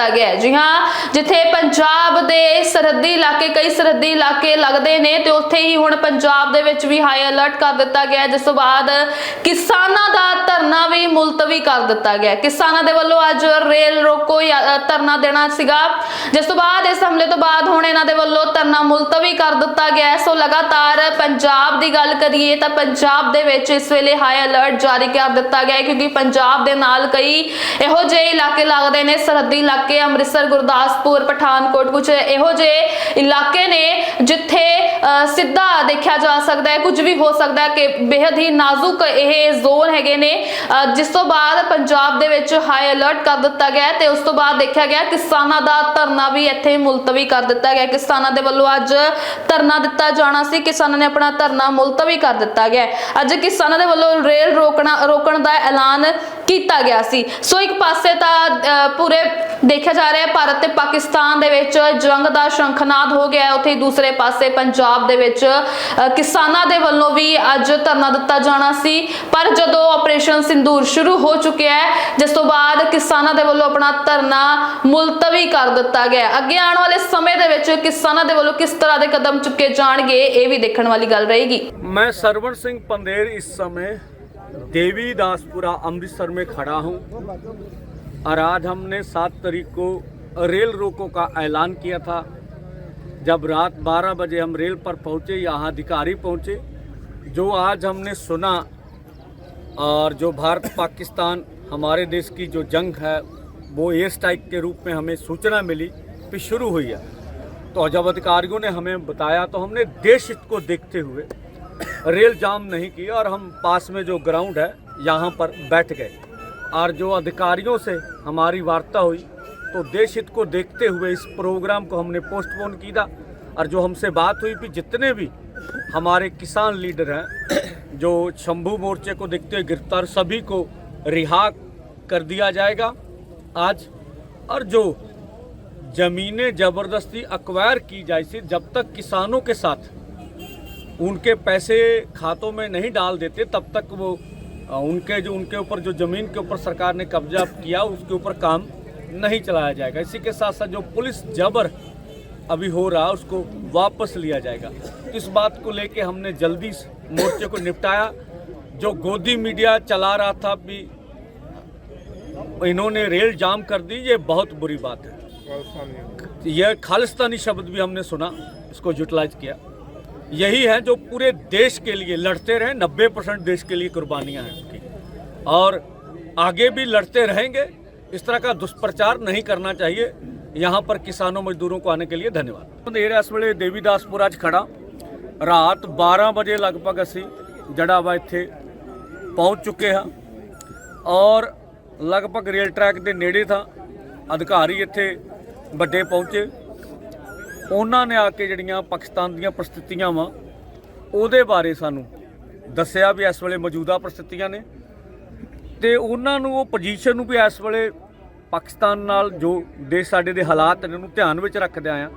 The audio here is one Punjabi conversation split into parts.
ਦਿੱਤਾ ਗਿਆ ਹੈ। ਜੀ ਹਾਂ ਜਿੱਥੇ ਪੰਜਾਬ ਦੇ ਸਰਹੱਦੀ ਇਲਾਕੇ, ਕਈ ਸਰਹੱਦੀ ਇਲਾਕੇ ਲੱਗਦੇ ਨੇ ਤੇ ਉੱਥੇ ਹੀ ਹੁਣ ਪੰਜਾਬ ਦੇ ਵਿੱਚ ਵੀ ਹਾਈ ਅਲਰਟ ਕਰ ਦਿੱਤਾ ਗਿਆ ਜਿਸ ਤੋਂ ਬਾਅਦ ਕਿਸਾਨਾਂ ਦਾ ਧਰਨਾ ਵੀ ਮੁਲਤਵੀ ਕਰ ਦਿੱਤਾ ਗਿਆ ਕਿਸਾਨਾਂ ਦੇ ਵੱਲੋਂ ਅੱਜ ਰੇਲ ਰੋਕੋ ਧਰਨਾ ਦੇਣਾ ਸੀਗਾ। ਜਿਸ ਤੋਂ ਬਾਅਦ ਇਸ ਹਮਲੇ ਤੋਂ ਬਾਅਦ ਹੁਣ ਇਹਨਾਂ ਦੇ ਵੱਲੋਂ ਧਰਨਾ ਮੁਲਤਵੀ ਕਰ ਦਿੱਤਾ ਗਿਆ ਸੋ ਲਗਾਤਾਰ ਪੰਜਾਬ ਦੀ ਗੱਲ ਕਰੀਏ ਤਾਂ ਪੰਜਾਬ ਦੇ ਵਿੱਚ ਇਸ ਵੇਲੇ ਹਾਈ ਅਲਰਟ ਜਾਰੀ ਕਰ ਦਿੱਤਾ ਗਿਆ ਕਿਉਂਕਿ ਪੰਜਾਬ ਦੇ ਨਾਲ ਕਈ ਇਹੋ ਜਿਹੇ ਇਲਾਕੇ ਲੱਗਦੇ ਨੇ। ਸਰਹੱਦੀ ਇਲਾਕੇ ਅੰਮ੍ਰਿਤਸਰ ਗੁਰਦਾਸ ਗੁਰਦਾਸਪੁਰ, ਪਠਾਨਕੋਟ ਕੁਝ ਇਹੋ ਜਿਹੇ ਇਲਾਕੇ ਨੇ ਜਿੱਥੇ ਸਿੱਧਾ ਦੇਖਿਆ ਜਾ ਸਕਦਾ ਹੈ, ਕੁਝ ਵੀ ਹੋ ਸਕਦਾ ਹੈ ਕਿ ਬੇहद ਹੀ ਨਾਜ਼ੁਕ ਇਹ ਜ਼ੋਨ ਹੈਗੇ ਨੇ। ਜਿਸ ਤੋਂ ਬਾਅਦ ਪੰਜਾਬ ਦੇ ਵਿੱਚ ਹਾਈ ਅਲਰਟ ਕਰ ਦਿੱਤਾ ਗਿਆ ਤੇ ਉਸ ਤੋਂ ਬਾਅਦ ਦੇਖਿਆ ਗਿਆ ਕਿਸਾਨਾਂ ਦਾ ਧਰਨਾ ਵੀ ਇੱਥੇ ਮੁਲਤਵੀ ਕਰ ਦਿੱਤਾ ਗਿਆ। ਕਿਸਾਨਾਂ ਦੇ ਵੱਲੋਂ ਅੱਜ ਧਰਨਾ ਦਿੱਤਾ ਜਾਣਾ ਸੀ। ਕਿਸਾਨਾਂ ਨੇ ਆਪਣਾ ਧਰਨਾ ਮੁਲਤਵੀ ਕਰ ਦਿੱਤਾ ਗਿਆ ਅੱਜ ਕਿਸਾਨਾਂ ਦੇ ਵੱਲੋਂ ਰੇਲ ਰੋਕਣਾ, ਰੋਕਣ ਦਾ ਐਲਾਨ ਕੀਤਾ ਗਿਆ ਸੀ। ਸੋ ਇੱਕ ਪਾਸੇ ਤਾਂ ਪੂਰੇ ਦੇਖਿਆ ਜਾ ਰਿਹਾ ਭਾਰਤ ਤੇ ਪਾਕਿਸਤਾਨ ਦੇ ਵਿੱਚ ਜੰਗ ਦਾ ਸ਼ੰਖਨਾਦ ਹੋ ਗਿਆ ਉੱਥੇ ਦੂਸਰੇ ਪਾਸੇ ਪੰਜਾਬ ਦੇ ਵਿੱਚ ਕਿਸਾਨਾਂ ਦੇ ਵੱਲੋਂ ਵੀ ਅੱਜ ਧਰਨਾ ਦਿੱਤਾ ਜਾਣਾ ਸੀ। ਪਰ ਜਦੋਂ ਆਪਰੇਸ਼ਨ ਸਿੰਦੂਰ ਸ਼ੁਰੂ ਹੋ ਚੁੱਕਿਆ ਹੈ, ਜਿਸ ਤੋਂ ਬਾਅਦ ਕਿਸਾਨਾਂ ਦੇ ਵੱਲੋਂ ਆਪਣਾ ਧਰਨਾ ਮੁਲਤਵੀ ਕਰ ਦਿੱਤਾ ਗਿਆ ਅੱਗੇ ਆਉਣ ਵਾਲੇ ਸਮੇਂ ਦੇ ਵਿੱਚ ਕਿਸਾਨਾਂ ਦੇ ਵੱਲੋਂ ਕਿਸ ਤਰ੍ਹਾਂ ਦੇ ਕਦਮ ਚੁੱਕੇ ਜਾਣਗੇ, ਇਹ ਵੀ ਦੇਖਣ ਵਾਲੀ ਗੱਲ ਰਹੇਗੀ। ਮੈਂ ਸਰਵਣ ਸਿੰਘ ਪੰਦੇਰ ਇਸ ਸਮੇਂ देवी दासपुरा अमृतसर में खड़ा हूँ। और आज हमने सात तारीख को रेल रोको का ऐलान किया था। जब रात 12 बजे हम रेल पर पहुँचे, यहाँ अधिकारी पहुँचे, जो आज हमने सुना और जो भारत पाकिस्तान हमारे देश की जो जंग है, वो एयर स्ट्राइक के रूप में हमें सूचना मिली कि शुरू हुई है। तो जब अधिकारियों ने हमें बताया तो हमने देश को देखते हुए रेल जाम नहीं किया और हम पास में जो ग्राउंड है, यहाँ पर बैठ गए। और जो अधिकारियों से हमारी वार्ता हुई तो देश हित को देखते हुए इस प्रोग्राम को हमने पोस्टपोन किया और जो हमसे बात हुई कि जितने भी हमारे किसान लीडर हैं, जो शंभू मोर्चे को देखते हुए गिरफ़्तार सभी को रिहा कर दिया जाएगा आज। और जो जमीनें ज़बरदस्ती अक्वायर की जाए जब तक किसानों के साथ उनके पैसे खातों में नहीं डाल देते तब तक वो उनके जो उनके ऊपर जो ज़मीन के ऊपर सरकार ने कब्जा किया उसके ऊपर काम नहीं चलाया जाएगा। इसी के साथ साथ जो पुलिस जबर अभी हो रहा उसको वापस लिया जाएगा। इस बात को लेके हमने जल्दी मोर्चे को निपटाया। जो गोदी मीडिया चला रहा था भी इन्होंने रेल जाम कर दी ये बहुत बुरी बात है। यह खालिस्तानी शब्द भी हमने सुना इसको यूटिलाइज किया। यही है जो पूरे देश के लिए लड़ते रहे नब्बे परसेंट देश के लिए कुर्बानियां हैं उनकी और आगे भी लड़ते रहेंगे इस तरह का दुष्प्रचार नहीं करना चाहिए यहाँ पर किसानों मजदूरों को आने के लिए धन्यवाद देर ਇਸ ਵੇਲੇ ਦੇਵੀਦਾਸਪੁਰ ਅੱਜ ਖੜਾ ਰਾਤ 12 ਵਜੇ ਲਗਭਗ ਅਸੀਂ ਜੜਾ ਵਾ ਇੱਥੇ ਪਹੁੰਚ ਚੁੱਕੇ ਹਾਂ ਔਰ ਲਗਭਗ ਰੇਲ ਟਰੈਕ ਦੇ ਨੇੜੇ ਥਾਂ ਅਧਿਕਾਰੀ ਇੱਥੇ ਵੱਡੇ ਪਹੁੰਚੇ ਉਹਨਾਂ ਨੇ ਆ ਕੇ ਜਿਹੜੀਆਂ ਪਾਕਿਸਤਾਨ ਦੀਆਂ ਪ੍ਰਸਥਿਤੀਆਂ ਵਾ, ਉਹਦੇ ਬਾਰੇ ਸਾਨੂੰ ਦੱਸਿਆ ਵੀ ਇਸ ਵੇਲੇ ਮੌਜੂਦਾ ਪ੍ਰਸਥਿਤੀਆਂ ਨੇ। ਤੇ ਉਹਨਾਂ ਨੂੰ ਉਹ ਪੋਜੀਸ਼ਨ ਨੂੰ ਵੀ ਇਸ ਵੇਲੇ ਪਾਕਿਸਤਾਨ ਨਾਲ ਜੋ ਦੇਸ਼ ਸਾਡੇ ਦੇ ਹਾਲਾਤ ਨੇ, ਉਹਨੂੰ ਧਿਆਨ ਵਿੱਚ ਰੱਖਦੇ ਆ।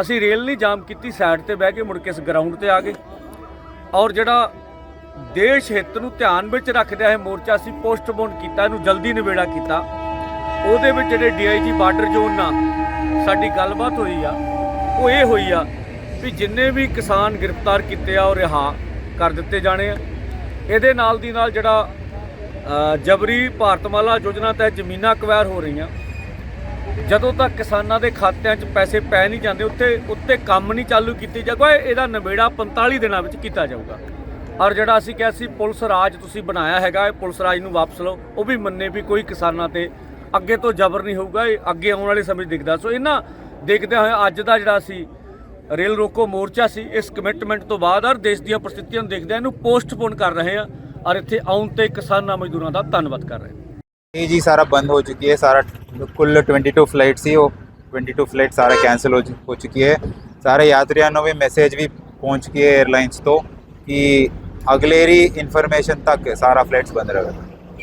ਅਸੀਂ ਰੇਲ ਨਹੀਂ ਜਾਮ ਕੀਤੀ ਸਾਈਡ ਤੇ ਬਹਿ ਕੇ ਮੁੜ ਕੇ ਇਸ ਗਰਾਊਂਡ ਤੇ ਆ ਗਏ। ਔਰ ਜਿਹੜਾ ਦੇਸ਼ ਹਿੱਤ ਨੂੰ ਧਿਆਨ ਵਿੱਚ ਰੱਖਦਿਆਂ ਇਹ ਮੋਰਚਾ ਅਸੀਂ ਪੋਸਟਪੋਨ ਕੀਤਾ, ਇਹਨੂੰ ਜਲਦੀ ਨਿਬੇੜਾ ਕੀਤਾ। ਉਹਦੇ ਵਿੱਚ ਜਿਹੜੇ ਡੀਆਈਜੀ ਬਾਰਡਰ ਜ਼ੋਨ ਨਾਲ ਸਾਡੀ ਗੱਲਬਾਤ ਹੋਈ ਆ ਉਹ ਇਹ ਹੋਈ ਆ ਵੀ ਜਿੰਨੇ ਵੀ ਕਿਸਾਨ ਗ੍ਰਿਫਤਾਰ ਕੀਤੇ ਆ, ਉਹ ਰਿਹਾ ਕਰ ਦਿੱਤੇ ਜਾਣੇ ਆ। ਇਹਦੇ ਨਾਲ ਦੀ ਨਾਲ ਜਿਹੜਾ ਜਬਰੀ ਭਾਰਤਮਾਲਾ ਯੋਜਨਾ ਤਹਿਤ ਜ਼ਮੀਨਾਂ ਅਕਵਾਇਰ ਹੋ ਰਹੀਆਂ। ਜਦੋਂ ਤੱਕ ਕਿਸਾਨਾਂ ਦੇ ਖਾਤਿਆਂ 'ਚ ਪੈਸੇ ਪੈ ਨਹੀਂ ਜਾਂਦੇ ਉੱਤੇ ਉੱਤੇ ਕੰਮ ਨਹੀਂ ਚਾਲੂ ਕੀਤੇ ਜਾਊਗਾ, ਇਹਦਾ ਨਿਬੇੜਾ 45 ਦਿਨਾਂ ਵਿੱਚ ਕੀਤਾ ਜਾਊਗਾ। ਔਰ ਜਿਹੜਾ ਅਸੀਂ ਕਿਹਾ ਸੀ, ਪੁਲਿਸ ਰਾਜ ਤੁਸੀਂ ਬਣਾਇਆ ਹੈਗਾ, ਇਹ ਪੁਲਿਸ ਰਾਜ ਨੂੰ ਵਾਪਸ ਲਓ, ਉਹ ਵੀ ਮੰਨੇ ਵੀ ਕੋਈ ਕਿਸਾਨਾਂ ਤੇ ਅੱਗੇ ਤੋਂ ਜ਼ਬਰ ਨਹੀਂ ਹੋਊਗਾ, ਇਹ ਅੱਗੇ ਆਉਣ ਵਾਲੇ ਸਮੇਂ 'ਚ ਦਿਖਦਾ। ਸੋ ਇਹਨਾਂ ਦੇਖਦੇ ਹੋਏ ਅੱਜ ਦਾ ਜਿਹੜਾ ਸੀ ਰੇਲ ਰੋਕੋ ਮੋਰਚਾ ਸੀ ਇਸ ਕਮਿਟਮੈਂਟ ਤੋਂ ਬਾਅਦ ਔਰ ਦੇਸ਼ ਦੀਆਂ ਪ੍ਰਸਥਿਤੀਆਂ ਨੂੰ ਦੇਖਦੇ ਇਹਨੂੰ ਪੋਸਟਪੋਨ ਕਰ ਰਹੇ ਹਾਂ ਔਰ ਇੱਥੇ ਆਉਣ ਤੇ ਕਿਸਾਨਾਂ ਮਜ਼ਦੂਰਾਂ ਦਾ ਧੰਨਵਾਦ ਕਰ ਰਹੇ ਹਾਂ नहीं जी सारा बंद हो चुकी है सारा कुल 22 फ्लाइट थी वो 22 फ्लाइट सारा कैंसिल हो चु- हो चुकी है सारे यात्रियों ने भी मैसेज भी पहुंच किए एयरलाइंस तो कि अगलेरी इन्फॉर्मेशन तक सारा फ्लाइट्स बंद रहेगा